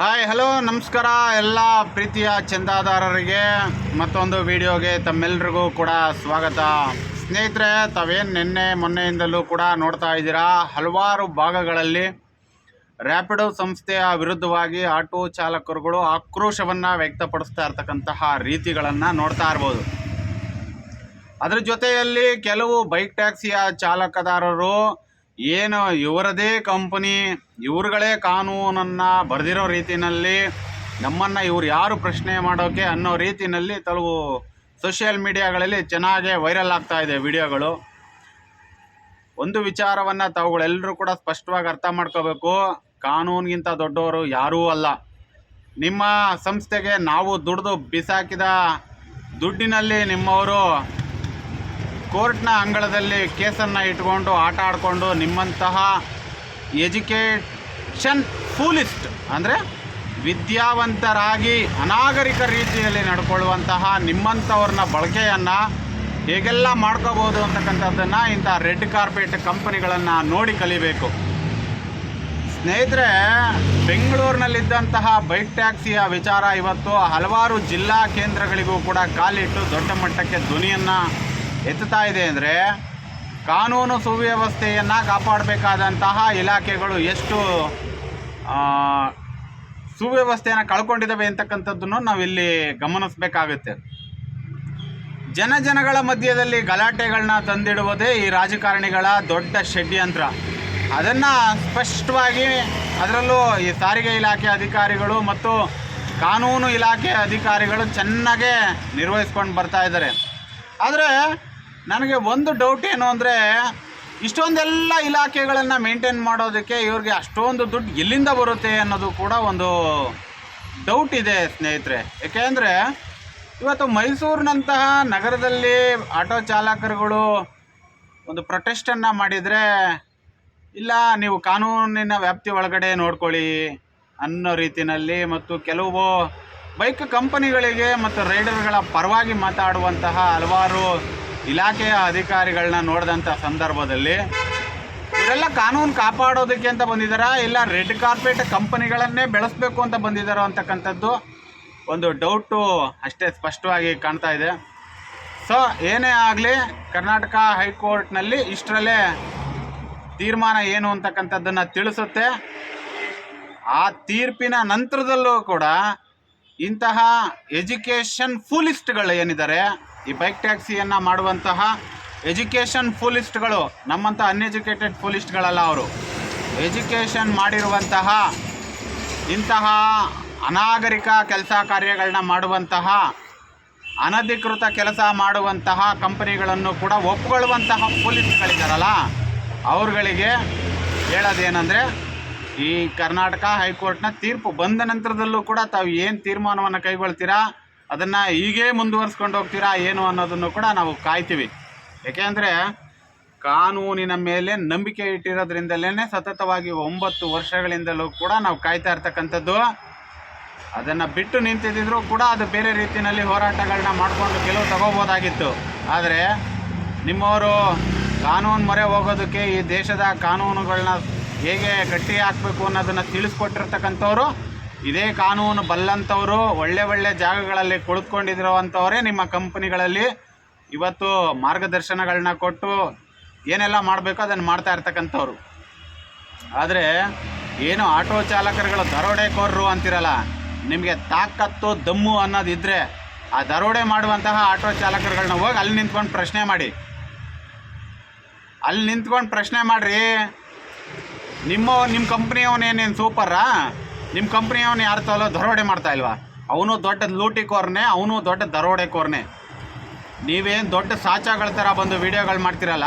Hi, hello, ನಮಸ್ಕಾರ ಎಲ್ಲ ಪ್ರೀತಿಯ ಚಂದಾದಾರರಿಗೆ. ಮತ್ತೊಂದು ವಿಡಿಯೋಗೆ ತಮ್ಮೆಲ್ಲರಿಗೂ ಕೂಡ ಸ್ವಾಗತ. ಸ್ನೇಹಿತರೆ, ತಾವೇನು ನಿನ್ನೆ ಮೊನ್ನೆಯಿಂದಲೂ ಕೂಡ ನೋಡ್ತಾ ಇದ್ದೀರಾ? ಹಲವಾರು ಭಾಗಗಳಲ್ಲಿ ರ್ಯಾಪಿಡೋ ಸಂಸ್ಥೆಯ ವಿರುದ್ಧವಾಗಿ ಆಟೋ ಚಾಲಕರುಗಳು ಆಕ್ರೋಶವನ್ನು ವ್ಯಕ್ತಪಡಿಸ್ತಾ ಇರ್ತಕ್ಕಂತಹ ರೀತಿಗಳನ್ನು ನೋಡ್ತಾ ಇರ್ಬೋದು. ಅದರ ಜೊತೆಯಲ್ಲಿ ಕೆಲವು ಬೈಕ್ ಟ್ಯಾಕ್ಸಿಯ ಚಾಲಕದಾರರು ಏನು ಇವರದೇ ಕಂಪನಿ, ಇವ್ರುಗಳೇ ಕಾನೂನನ್ನು ಬರೆದಿರೋ ರೀತಿಯಲ್ಲಿ ನಮ್ಮನ್ನು ಇವ್ರು ಯಾರು ಪ್ರಶ್ನೆ ಮಾಡೋಕೆ ಅನ್ನೋ ರೀತಿಯಲ್ಲಿ ಕೆಲವು ಸೋಷಿಯಲ್ ಮೀಡಿಯಾಗಳಲ್ಲಿ ಚೆನ್ನಾಗೇ ವೈರಲ್ ಆಗ್ತಾ ಇದೆ ವಿಡಿಯೋಗಳು. ಒಂದು ವಿಚಾರವನ್ನು ತಾವುಗಳೆಲ್ಲರೂ ಕೂಡ ಸ್ಪಷ್ಟವಾಗಿ ಅರ್ಥ ಮಾಡ್ಕೋಬೇಕು. ಕಾನೂನಿಗಿಂತ ದೊಡ್ಡವರು ಯಾರೂ ಅಲ್ಲ. ನಿಮ್ಮ ಸಂಸ್ಥೆಗೆ ನಾವು ದುಡಿದು ಬಿಸಾಕಿದ ದುಡ್ಡಿನಲ್ಲಿ ನಿಮ್ಮವರು ಕೋರ್ಟ್ನ ಅಂಗಳದಲ್ಲಿ ಕೇಸನ್ನು ಇಟ್ಕೊಂಡು ಆಟ ಆಡಿಕೊಂಡು ನಿಮ್ಮಂತಹ ಎಜುಕೇಷನ್ ಫೂಲಿಸ್ಟ್, ಅಂದರೆ ವಿದ್ಯಾವಂತರಾಗಿ ಅನಾಗರಿಕ ರೀತಿಯಲ್ಲಿ ನಡ್ಕೊಳ್ಳುವಂತಹ ನಿಮ್ಮಂಥವ್ರನ್ನ ಬಳಕೆಯನ್ನು ಹೇಗೆಲ್ಲ ಮಾಡ್ಕೋಬೋದು ಅಂತಕ್ಕಂಥದ್ದನ್ನು ಇಂಥ ರೆಡ್ ಕಾರ್ಪೆಟ್ ಕಂಪನಿಗಳನ್ನು ನೋಡಿ ಕಲಿಬೇಕು. ಸ್ನೇಹಿತರೆ, ಬೆಂಗಳೂರಿನಲ್ಲಿದ್ದಂತಹ ಬೈಕ್ ಟ್ಯಾಕ್ಸಿಯ ವಿಚಾರ ಇವತ್ತು ಹಲವಾರು ಜಿಲ್ಲಾ ಕೇಂದ್ರಗಳಿಗೂ ಕೂಡ ಕಾಲಿಟ್ಟು ದೊಡ್ಡ ಮಟ್ಟಕ್ಕೆ ಧ್ವನಿಯನ್ನು ಎತ್ತುತ್ತಾ ಇದೆ ಅಂದರೆ ಕಾನೂನು ಸುವ್ಯವಸ್ಥೆಯನ್ನು ಕಾಪಾಡಬೇಕಾದಂತಹ ಇಲಾಖೆಗಳು ಎಷ್ಟು ಸುವ್ಯವಸ್ಥೆಯನ್ನು ಕಳ್ಕೊಂಡಿದ್ದಾವೆ ಅಂತಕ್ಕಂಥದ್ದನ್ನು ನಾವಿಲ್ಲಿ ಗಮನಿಸಬೇಕಾಗುತ್ತೆ. ಜನ ಜನಗಳ ಮಧ್ಯದಲ್ಲಿ ಗಲಾಟೆಗಳನ್ನ ತಂದಿಡುವುದೇ ಈ ರಾಜಕಾರಣಿಗಳ ದೊಡ್ಡ ಷಡ್ಯಂತ್ರ. ಅದನ್ನು ಸ್ಪಷ್ಟವಾಗಿ ಅದರಲ್ಲೂ ಈ ಸಾರಿಗೆ ಇಲಾಖೆ ಅಧಿಕಾರಿಗಳು ಮತ್ತು ಕಾನೂನು ಇಲಾಖೆ ಅಧಿಕಾರಿಗಳು ಚೆನ್ನಾಗೇ ನಿರ್ವಹಿಸ್ಕೊಂಡು ಬರ್ತಾ ಇದ್ದಾರೆ. ಆದರೆ ನನಗೆ ಒಂದು ಡೌಟ್ ಏನು ಅಂದರೆ, ಇಷ್ಟೊಂದೆಲ್ಲ ಇಲಾಖೆಗಳನ್ನು ಮೇಂಟೈನ್ ಮಾಡೋದಕ್ಕೆ ಇವ್ರಿಗೆ ಅಷ್ಟೊಂದು ದುಡ್ಡು ಎಲ್ಲಿಂದ ಬರುತ್ತೆ ಅನ್ನೋದು ಕೂಡ ಒಂದು ಡೌಟ್ ಇದೆ ಸ್ನೇಹಿತರೆ. ಏಕೆಂದರೆ ಇವತ್ತು ಮೈಸೂರಿನಂತಹ ನಗರದಲ್ಲಿ ಆಟೋ ಚಾಲಕರುಗಳು ಒಂದು ಪ್ರೊಟೆಸ್ಟನ್ನು ಮಾಡಿದರೆ, ಇಲ್ಲ, ನೀವು ಕಾನೂನಿನ ವ್ಯಾಪ್ತಿ ಒಳಗಡೆ ನೋಡ್ಕೊಳ್ಳಿ ಅನ್ನೋ ರೀತಿಯಲ್ಲಿ ಮತ್ತು ಕೆಲವು ಬೈಕ್ ಕಂಪನಿಗಳಿಗೆ ಮತ್ತು ರೈಡರ್ಗಳ ಪರವಾಗಿ ಮಾತಾಡುವಂತಹ ಹಲವಾರು ಇಲಾಖೆಯ ಅಧಿಕಾರಿಗಳನ್ನ ನೋಡಿದಂಥ ಸಂದರ್ಭದಲ್ಲಿ ಇವರೆಲ್ಲ ಕಾನೂನು ಕಾಪಾಡೋದಕ್ಕೆ ಅಂತ ಬಂದಿದ್ದಾರಾ ಇಲ್ಲ ರೆಡ್ ಕಾರ್ಪೆಟ್ ಕಂಪನಿಗಳನ್ನೇ ಬೆಳೆಸಬೇಕು ಅಂತ ಬಂದಿದ್ದಾರೋ ಅಂತಕ್ಕಂಥದ್ದು ಒಂದು ಡೌಟು ಅಷ್ಟೇ ಸ್ಪಷ್ಟವಾಗಿ ಕಾಣ್ತಾ ಇದೆ. ಸೊ ಏನೇ ಆಗಲಿ, ಕರ್ನಾಟಕ ಹೈಕೋರ್ಟ್ನಲ್ಲಿ ಇಷ್ಟರಲ್ಲೇ ತೀರ್ಮಾನ ಏನು ಅಂತಕ್ಕಂಥದ್ದನ್ನು ತಿಳಿಸುತ್ತೆ. ಆ ತೀರ್ಪಿನ ನಂತರದಲ್ಲೂ ಕೂಡ ಇಂತಹ ಎಜುಕೇಷನ್ ಫೂಲಿಸ್ಟ್ಗಳು ಏನಿದ್ದಾರೆ ಈ ಬೈಕ್ ಟ್ಯಾಕ್ಸಿಯನ್ನು ಮಾಡುವಂತಹ ಎಜುಕೇಷನ್ ಫೂಲಿಸ್ಟ್ಗಳು ನಮ್ಮಂಥ ಅನ್ಎಜುಕೇಟೆಡ್ ಫೂಲಿಸ್ಟ್ಗಳಲ್ಲ ಅವರು. ಎಜುಕೇಷನ್ ಮಾಡಿರುವಂತಹ ಇಂತಹ ಅನಾಗರಿಕ ಕೆಲಸ ಕಾರ್ಯಗಳನ್ನ ಮಾಡುವಂತಹ, ಅನಧಿಕೃತ ಕೆಲಸ ಮಾಡುವಂತಹ ಕಂಪನಿಗಳನ್ನು ಕೂಡ ಒಪ್ಪಿಕೊಳ್ಳುವಂತಹ ಪೊಲೀಸ್ಗಳಿದ್ದಾರಲ್ಲ ಅವ್ರುಗಳಿಗೆ ಹೇಳೋದೇನೆಂದರೆ, ಈ ಕರ್ನಾಟಕ ಹೈಕೋರ್ಟ್ನ ತೀರ್ಪು ಬಂದ ನಂತರದಲ್ಲೂ ಕೂಡ ತಾವು ಏನು ತೀರ್ಮಾನವನ್ನು ಕೈಗೊಳ್ತೀರಾ? ಅದನ್ನು ಹೀಗೆ ಮುಂದುವರ್ಸ್ಕೊಂಡು ಹೋಗ್ತೀರಾ ಏನು ಅನ್ನೋದನ್ನು ಕೂಡ ನಾವು ಕಾಯ್ತೀವಿ. ಏಕೆಂದರೆ ಕಾನೂನಿನ ಮೇಲೆ ನಂಬಿಕೆ ಇಟ್ಟಿರೋದ್ರಿಂದಲೇ ಸತತವಾಗಿ ಒಂಬತ್ತು ವರ್ಷಗಳಿಂದಲೂ ಕೂಡ ನಾವು ಕಾಯ್ತಾ ಇರ್ತಕ್ಕಂಥದ್ದು. ಅದನ್ನು ಬಿಟ್ಟು ನಿಂತಿದ್ದರೂ ಕೂಡ ಅದು ಬೇರೆ ರೀತಿಯಲ್ಲಿ ಹೋರಾಟಗಳನ್ನ ಮಾಡಿಕೊಂಡು ಗೆಲುವು ತಗೋಬೋದಾಗಿತ್ತು. ಆದರೆ ನಿಮ್ಮವರು ಕಾನೂನು ಮೊರೆ ಹೋಗೋದಕ್ಕೆ ಈ ದೇಶದ ಕಾನೂನುಗಳನ್ನ ಹೇಗೆ ಗಟ್ಟಿ ಹಾಕಬೇಕು ಅನ್ನೋದನ್ನು ತಿಳಿಸ್ಕೊಟ್ಟಿರ್ತಕ್ಕಂಥವ್ರು ಇದೇ ಕಾನೂನು ಬಲ್ಲಂಥವರು ಒಳ್ಳೆ ಒಳ್ಳೆ ಜಾಗಗಳಲ್ಲಿ ಕುಳಿತುಕೊಂಡಿರೋವಂಥವರೇ ನಿಮ್ಮ ಕಂಪನಿಗಳಲ್ಲಿ ಇವತ್ತು ಮಾರ್ಗದರ್ಶನಗಳನ್ನ ಕೊಟ್ಟು ಏನೆಲ್ಲ ಮಾಡಬೇಕೋ ಅದನ್ನು ಮಾಡ್ತಾ ಇರ್ತಕ್ಕಂಥವ್ರು. ಆದರೆ ಏನು ಆಟೋ ಚಾಲಕರುಗಳು ದರೋಡೆಕೋರರು ಅಂತಿರಲ್ಲ, ನಿಮಗೆ ತಾಕತ್ತು ದಮ್ಮು ಅನ್ನೋದಿದ್ದರೆ ಆ ದರೋಡೆ ಮಾಡುವಂತಹ ಆಟೋ ಚಾಲಕರುಗಳನ್ನ ಹೋಗಿ ಅಲ್ಲಿ ನಿಂತ್ಕೊಂಡು ಪ್ರಶ್ನೆ ಮಾಡಿ. ಅಲ್ಲಿ ನಿಂತ್ಕೊಂಡು ಪ್ರಶ್ನೆ ಮಾಡಿರಿ, ನಿಮ್ಮ ನಿಮ್ಮ ಕಂಪ್ನಿಯವನೇನೇನು ಸೂಪರಾ? ನಿಮ್ಮ ಕಂಪ್ನಿಯವನು ಯಾರು ತಲೋ ದರೋಡೆ ಮಾಡ್ತಾ ಇಲ್ವಾ? ಅವನು ದೊಡ್ಡ ಲೂಟಿ ಕೋರ್ನೆ, ಅವನು ದೊಡ್ಡ ದರೋಡೆಕೋರ್ನೆ ನೀವೇನು ದೊಡ್ಡ ಸಾಚಾಗಳ ಥರ ಬಂದು ವಿಡಿಯೋಗಳು ಮಾಡ್ತಿರಲ್ಲ?